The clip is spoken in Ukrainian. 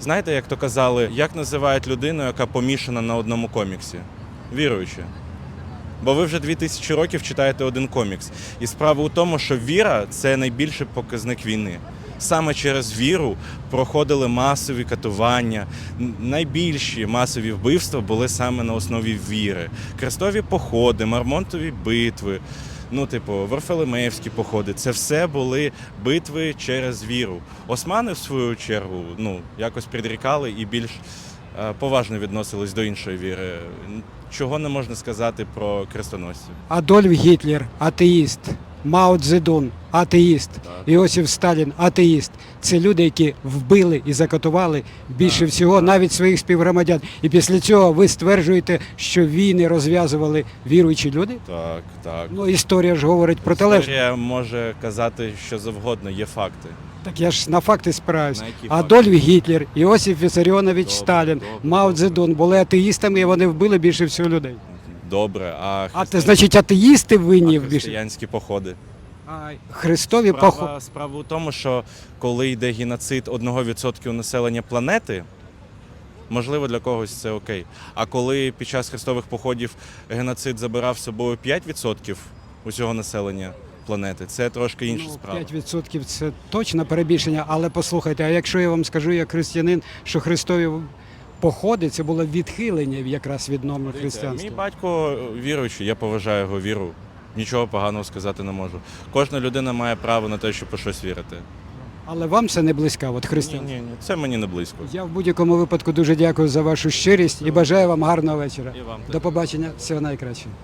Знаєте, як то казали, як називають людину, яка помішана на одному коміксі? Віруючи. Бо ви вже 2000 років читаєте один комікс. І справа у тому, що віра це найбільший показник війни. Саме через віру проходили масові катування. Найбільші масові вбивства були саме на основі віри. Крестові походи, мармонтові битви, ну, типу, Варфоломеївські походи. Це все були битви через віру. Османи, в свою чергу, ну, якось підрікали і більш е, поважно відносились до іншої віри. Чого не можна сказати про крестоносців. Адольф Гітлер атеїст, Мао Цзедун атеїст, Іосиф Сталін атеїст. Це люди, які вбили і закатували більше всього навіть своїх співгромадян. І після цього ви стверджуєте, що війни розв'язували віруючі люди? Так, так. Ну історія ж говорить протилежне. Історія може казати що завгодно, є факти. Так я ж на факти спираюсь. На які Адольф Гітлер, Іосиф Вісаріонович Добре, Сталін, добре, Мао. Цзедун були атеїстами, і вони вбили більше всього людей. Добре, а, А це значить атеїсти винні а в більше. християнські походи. Христові. Справа, справа у тому, що коли йде геноцид 1% населення планети, можливо, для когось це окей. А коли під час хрестових походів геноцид забирав з собою 5% усього населення планети, це трошки інша Ну, справа. 5% це точно перебільшення, але послухайте, а якщо я вам скажу як християнин, що Христові походи це було відхилення якраз від норми Мій батько віруючий, я поважаю його віру. Нічого поганого сказати не можу. Кожна людина має право на те, щоб у щось вірити. Але вам це не близька, от Ні, ні, ні, це мені не близько. Я в будь-якому випадку дуже дякую за вашу щирість і бажаю вам гарного вечора. І вам До побачення, всього найкращого.